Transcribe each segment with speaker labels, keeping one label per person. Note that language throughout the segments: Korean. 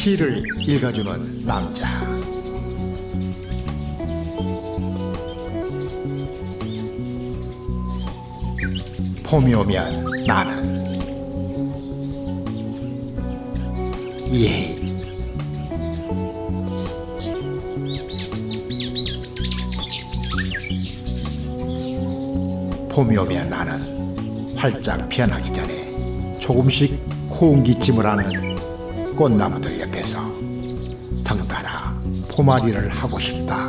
Speaker 1: 시를 읽어주는 남자. 봄이 오면 나는 이해일. 봄이 오면 나는 활짝 피어나기 전에 조금씩 호응기침을 하는 꽃나무들 옆에서 덩달아 포마리를 하고 싶다.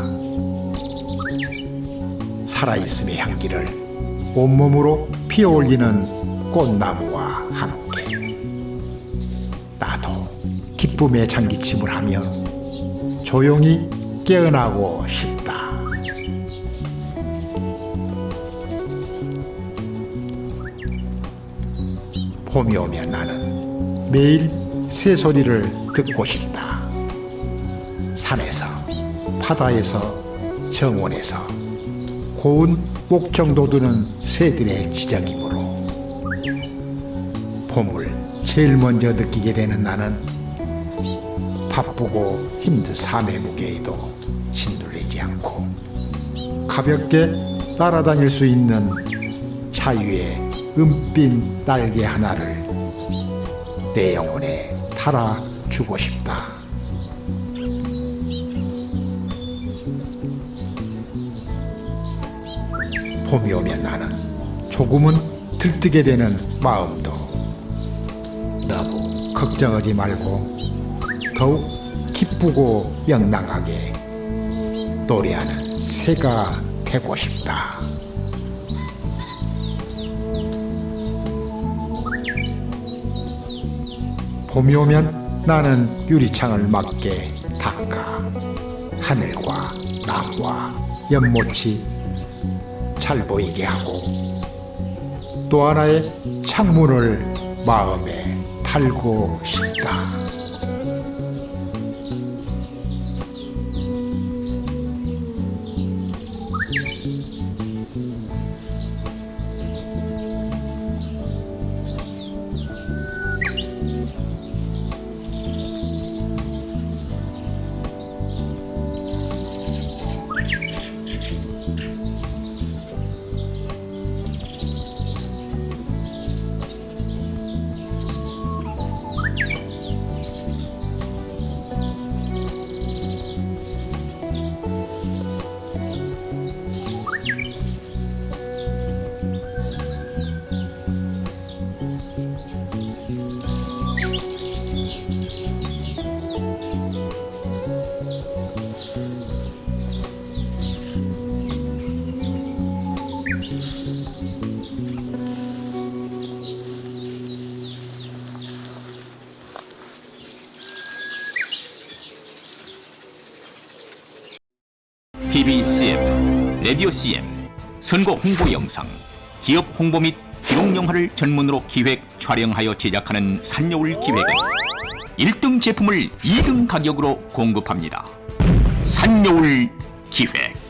Speaker 1: 살아있음의 향기를 온몸으로 피어올리는 꽃나무와 함께 나도 기쁨의 장기침을 하며 조용히 깨어나고 싶다. 봄이 오면 나는 매일 새소리를 듣고 싶다. 산에서, 바다에서, 정원에서 고운 목청 돋우는 새들의 지적이므로 봄을 제일 먼저 느끼게 되는 나는 바쁘고 힘든 삶의 무게에도 짓눌리지 않고 가볍게 날아다닐 수 있는 자유의 은빛 날개 하나를 내 영혼에 달아주고 싶다. 봄이 오면 나는 조금은 들뜨게 되는 마음도 너무 걱정하지 말고 더욱 기쁘고 명랑하게 노래하는 새가 되고 싶다. 봄이 오면 나는 유리창을 맞게 닦아 하늘과 나무와 연못이 잘 보이게 하고 또 하나의 창문을 마음에 달고 싶다.
Speaker 2: TV CF, 라디오 CM, 선거 홍보 영상, 기업 홍보 및 기록 영화를 전문으로 기획, 촬영하여 제작하는 산여울 기획은 1등 제품을 2등 가격으로 공급합니다. 산여울 기획.